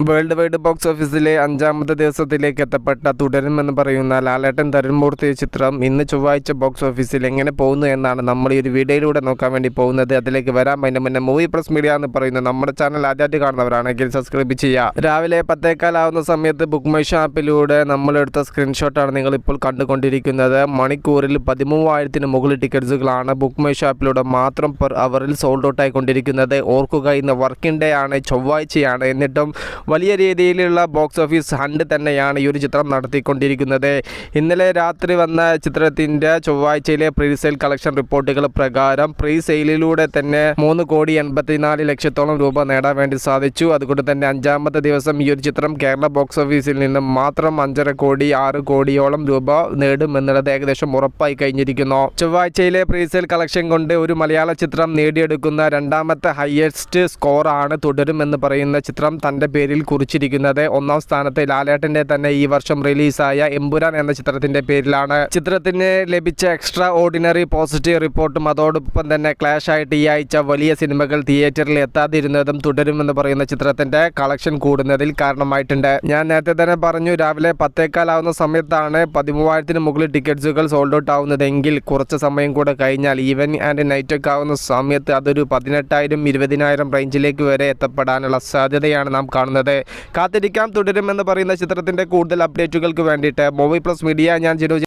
World wide box ഓഫീസിലെ അഞ്ചാമത്തെ ദിവസത്തിലേക്ക് എത്തപ്പെട്ട തുടരുമെന്ന് പറയുന്ന ലാലേട്ടൻ തരുൺമൂർത്തി ചിത്രം ഇന്ന് ചൊവ്വാഴ്ച ബോക്സ് ഓഫീസിൽ എങ്ങനെ പോകുന്നു എന്നാണ് നമ്മൾ ഈ ഒരു വീഡിയോയിലൂടെ നോക്കാൻ വേണ്ടി പോകുന്നത്. അതിലേക്ക് വരാൻ അതിന് മുന്നേ മൂവി പ്രസ് മീഡിയ എന്ന് പറയുന്ന നമ്മുടെ ചാനൽ ആദ്യമായിട്ട് കാണുന്നവരാണെങ്കിൽ സബ്സ്ക്രൈബ് ചെയ്യുക. രാവിലെ പത്തേക്കാലാവുന്ന സമയത്ത് ബുക്ക് മൈ ഷാപ്പിലൂടെ നമ്മളെടുത്ത സ്ക്രീൻഷോട്ടാണ് നിങ്ങൾ ഇപ്പോൾ കണ്ടുകൊണ്ടിരിക്കുന്നത്. മണിക്കൂറിൽ പതിമൂവായിരത്തിന് മുകളിൽ ടിക്കറ്റ്സുകളാണ് ബുക്ക് മൈ ഷാപ്പിലൂടെ മാത്രം പെർ അവറിൽ സോൾഡ് ഔട്ട് ആയിക്കൊണ്ടിരിക്കുന്നത് ഓർക്കുക ഇന്ന് വർക്കിംഗ് ഡേ ആണ് ചൊവ്വാഴ്ചയാണ്. എന്നിട്ടും വലിയ രീതിയിലുള്ള ബോക്സ് ഓഫീസ് ഹണ്ട് തന്നെയാണ് ഈ ഒരു ചിത്രം നടത്തിക്കൊണ്ടിരിക്കുന്നത്. ഇന്നലെ രാത്രി വന്ന ചിത്രത്തിന്റെ ചൊവ്വാഴ്ചയിലെ പ്രീ സെയിൽ കളക്ഷൻ റിപ്പോർട്ടുകൾ പ്രകാരം പ്രീ സെയിലിലൂടെ തന്നെ മൂന്ന് കോടി എൺപത്തിനാല് ലക്ഷത്തോളം രൂപ നേടാൻ വേണ്ടി സാധിച്ചു. അതുകൊണ്ട് തന്നെ അഞ്ചാമത്തെ ദിവസം ഈ ഒരു ചിത്രം കേരള ബോക്സ് ഓഫീസിൽ നിന്ന് മാത്രം അഞ്ചര കോടി ആറ് കോടിയോളം രൂപ നേടുമെന്നുള്ളത് ഏകദേശം ഉറപ്പായി കഴിഞ്ഞിരിക്കുന്നു. ചൊവ്വാഴ്ചയിലെ പ്രീസെയിൽ കളക്ഷൻ കൊണ്ട് ഒരു മലയാള ചിത്രം നേടിയെടുക്കുന്ന രണ്ടാമത്തെ ഹയസ്റ്റ് സ്കോറാണ് തുടരുമെന്ന് പറയുന്ന ചിത്രം തന്റെ പേരിൽ കുറിച്ചിരിക്കുന്നത്. ഒന്നാം സ്ഥാനത്ത് ലാലേട്ടന്റെ തന്നെ ഈ വർഷം റിലീസായ എമ്പുരാൻ എന്ന ചിത്രത്തിന്റെ പേരിലാണ്. ചിത്രത്തിന് ലഭിച്ച എക്സ്ട്രാ ഓർഡിനറി പോസിറ്റീവ് റിപ്പോർട്ടും അതോടൊപ്പം തന്നെ ക്ലാഷ് ആയിട്ട് ഈ ആഴ്ച വലിയ സിനിമകൾ തിയേറ്ററിൽ എത്താതിരുന്നതും തുടരുമെന്ന് പറയുന്ന ചിത്രത്തിന്റെ കളക്ഷൻ കൂടുന്നതിൽ കാരണമായിട്ടുണ്ട്. ഞാൻ നേരത്തെ തന്നെ പറഞ്ഞു രാവിലെ പത്തേക്കാലാവുന്ന സമയത്താണ് പതിമൂവായിരത്തിന് മുകളിൽ ടിക്കറ്റ്സുകൾ സോൾഡ് ഔട്ട് ആവുന്നതെങ്കിൽ കുറച്ച് സമയം കൂടെ കഴിഞ്ഞാൽ ഈവൻ ആൻഡ് നൈറ്റ് ഒക്കെ ആവുന്ന സമയത്ത് അതൊരു പതിനെട്ടായിരം ഇരുപതിനായിരം റേഞ്ചിലേക്ക് വരെ എത്തപ്പെടാനുള്ള സാധ്യതയാണ് നാം കാണുന്നത്. കാത്തിരിക്കാം തുടരുമെന്ന് പറയുന്ന ചിത്രത്തിന്റെ കൂടുതൽ അപ്ഡേറ്റുകൾക്ക് വേണ്ടിയിട്ട്. മൂവി പ്ലസ് മീഡിയ ഞാൻ ജിനു